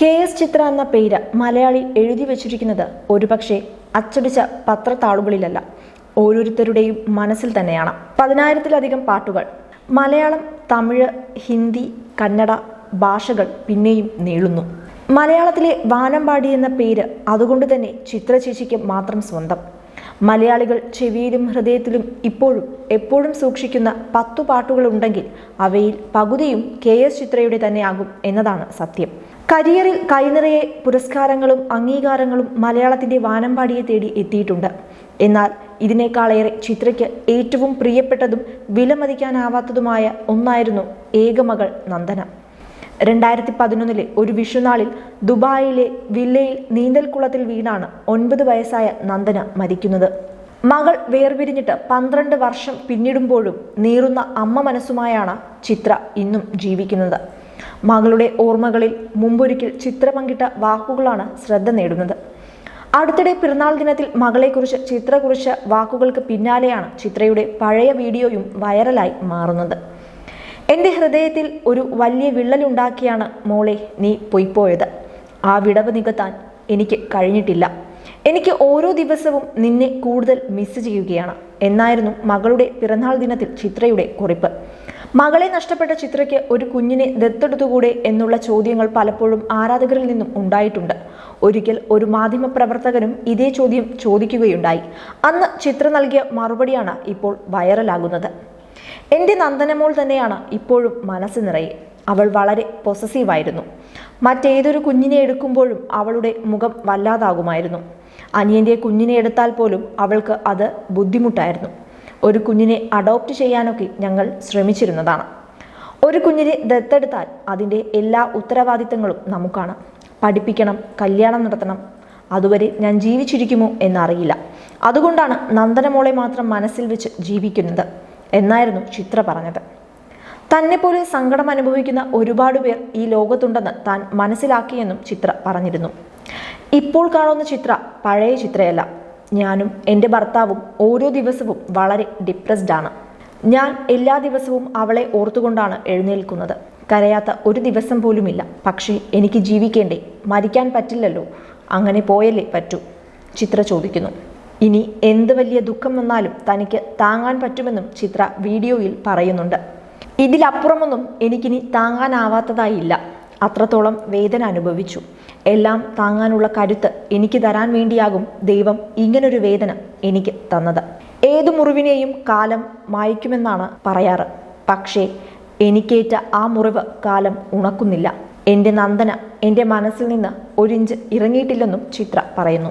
K S ചിത്ര എന്ന പേര് മലയാളി എഴുതി വച്ചിരിക്കുന്നത് ഒരുപക്ഷെ അച്ചടിച്ച പത്രത്താളുകളിലല്ല. ഓരോരുത്തരുടെയും മനസ്സിൽ തന്നെയാണ്. പതിനായിരത്തിലധികം പാട്ടുകൾ. മലയാളം തമിഴ് ഹിന്ദി കന്നഡ ഭാഷകൾ പിന്നെയും നീളുന്നു. മലയാളത്തിലെ വാനമ്പാടി എന്ന പേര് അതുകൊണ്ട് തന്നെ ചിത്ര ചേച്ചിക്ക് മാത്രം സ്വന്തം. മലയാളികൾ ചെവിയിലും ഹൃദയത്തിലും ഇപ്പോഴും എപ്പോഴും സൂക്ഷിക്കുന്ന പത്തു പാട്ടുകളുണ്ടെങ്കിൽ അവയിൽ പകുതിയും കെ എസ് ചിത്രയുടെ തന്നെയാകും എന്നതാണ് സത്യം. കരിയറിൽ കൈനിറയെ പുരസ്കാരങ്ങളും അംഗീകാരങ്ങളും മലയാളത്തിന്റെ വാനമ്പാടിയെ തേടി എത്തിയിട്ടുണ്ട്. എന്നാൽ ഇതിനേക്കാളേറെ ചിത്രയ്ക്ക് ഏറ്റവും പ്രിയപ്പെട്ടതും വിലമതിക്കാനാവാത്തതുമായ ഒന്നായിരുന്നു ഏകമകൾ നന്ദന. രണ്ടായിരത്തി പതിനൊന്നിലെ ഒരു വിഷുനാളിൽ ദുബായിലെ വില്ലയിൽ നീന്തൽക്കുളത്തിൽ വീണാണ് ഒൻപത് വയസ്സായ നന്ദന മരിക്കുന്നത്. മകൾ വേർപിരിഞ്ഞിട്ട് പന്ത്രണ്ട് വർഷം പിന്നിടുമ്പോഴും നീറുന്ന അമ്മ മനസ്സുമായാണ് ചിത്ര ഇന്നും ജീവിക്കുന്നത്. മകളുടെ ഓർമ്മകളിൽ മുമ്പൊരിക്കൽ ചിത്ര പങ്കിട്ട വാക്കുകളാണ് ശ്രദ്ധ നേടുന്നത്. അടുത്തിടെ പിറന്നാൾ ദിനത്തിൽ മകളെക്കുറിച്ച് ചിത്ര കുറിച്ച വാക്കുകൾക്ക് പിന്നാലെയാണ് ചിത്രയുടെ പഴയ വീഡിയോയും വൈറലായി മാറുന്നത്. എന്റെ ഹൃദയത്തിൽ ഒരു വലിയ വിള്ളലുണ്ടാക്കിയാണ് മോളെ നീ പൊയ്പോയത്. ആ വിടവ് നികത്താൻ എനിക്ക് കഴിഞ്ഞിട്ടില്ല. എനിക്ക് ഓരോ ദിവസവും നിന്നെ കൂടുതൽ മിസ് ചെയ്യുകയാണ്. എന്നായിരുന്നു മകളുടെ പിറന്നാൾ ദിനത്തിൽ ചിത്രയുടെ കുറിപ്പ്. മകളെ നഷ്ടപ്പെട്ട ചിത്രയ്ക്ക് ഒരു കുഞ്ഞിനെ ദത്തെടുത്തുകൂടെ എന്നുള്ള ചോദ്യങ്ങൾ പലപ്പോഴും ആരാധകരിൽ നിന്നും ഉണ്ടായിട്ടുണ്ട്. ഒരിക്കൽ ഒരു മാധ്യമ പ്രവർത്തകനും ഇതേ ചോദ്യം ചോദിക്കുകയുണ്ടായി. അന്ന് ചിത്ര നൽകിയ മറുപടിയാണ് ഇപ്പോൾ വൈറലാകുന്നത്. എന്റെ നന്ദനമോൾ തന്നെയാണ് ഇപ്പോഴും മനസ്സ് നിറയെ. അവൾ വളരെ പൊസസീവായിരുന്നു മറ്റേതൊരു കുഞ്ഞിനെ എടുക്കുമ്പോഴും അവളുടെ മുഖം വല്ലാതാകുമായിരുന്നു. അനിയന്റെ കുഞ്ഞിനെ എടുത്താൽ പോലും അവൾക്ക് അത് ബുദ്ധിമുട്ടായിരുന്നു. ഒരു കുഞ്ഞിനെ അഡോപ്റ്റ് ചെയ്യാനൊക്കെ ഞങ്ങൾ ശ്രമിച്ചിരുന്നതാണ്. ഒരു കുഞ്ഞിനെ ദത്തെടുത്താൽ അതിന്റെ എല്ലാ ഉത്തരവാദിത്തങ്ങളും നമുക്കാണ്. പഠിപ്പിക്കണം കല്യാണം നടത്തണം. അതുവരെ ഞാൻ ജീവിച്ചിരിക്കുമോ എന്നറിയില്ല. അതുകൊണ്ടാണ് നന്ദനമോളെ മാത്രം മനസ്സിൽ വെച്ച് ജീവിക്കുന്നത് എന്നായിരുന്നു ചിത്ര പറഞ്ഞത്. തന്നെ പോലെ സങ്കടം അനുഭവിക്കുന്ന ഒരുപാട് പേർ ഈ ലോകത്തുണ്ടെന്ന് താൻ മനസ്സിലാക്കിയെന്നും ചിത്ര പറഞ്ഞിരുന്നു. ഇപ്പോൾ കാണുന്ന ചിത്ര പഴയ ചിത്രയല്ല. ഞാനും എന്റെ ഭർത്താവും ഓരോ ദിവസവും വളരെ ഡിപ്രസ്ഡ് ആണ്. ഞാൻ എല്ലാ ദിവസവും അവളെ ഓർത്തുകൊണ്ടാണ് എഴുന്നേൽക്കുന്നത്. കരയാത്ത ഒരു ദിവസം പോലുമില്ല. പക്ഷേ എനിക്ക് ജീവിക്കേണ്ടേ? മരിക്കാൻ പറ്റില്ലല്ലോ. അങ്ങനെ പോയല്ലേ പറ്റൂ? ചിത്ര ചോദിക്കുന്നു. ഇനി എന്ത് വലിയ ദുഃഖം വന്നാലും തനിക്ക് താങ്ങാൻ പറ്റുമെന്നും ചിത്ര വീഡിയോയിൽ പറയുന്നുണ്ട്. ഇതിലപ്പുറമൊന്നും എനിക്കിനി താങ്ങാനാവാത്തതായില്ല. അത്രത്തോളം വേദന അനുഭവിച്ചു. എല്ലാം താങ്ങാനുള്ള കരുത്ത് എനിക്ക് തരാൻ വേണ്ടിയാകും ദൈവം ഇങ്ങനൊരു വേദന എനിക്ക് തന്നത്. ഏതു മുറിവിനെയും കാലം മായ്ക്കുമെന്നാണ് പറയാറ്. പക്ഷേ എനിക്കേറ്റ ആ മുറിവ് കാലം ഉണക്കുന്നില്ല. എന്റെ നന്ദന എന്റെ മനസ്സിൽ നിന്ന് ഒരിഞ്ച് ഇറങ്ങിയിട്ടില്ലെന്നും ചിത്ര പറയുന്നു.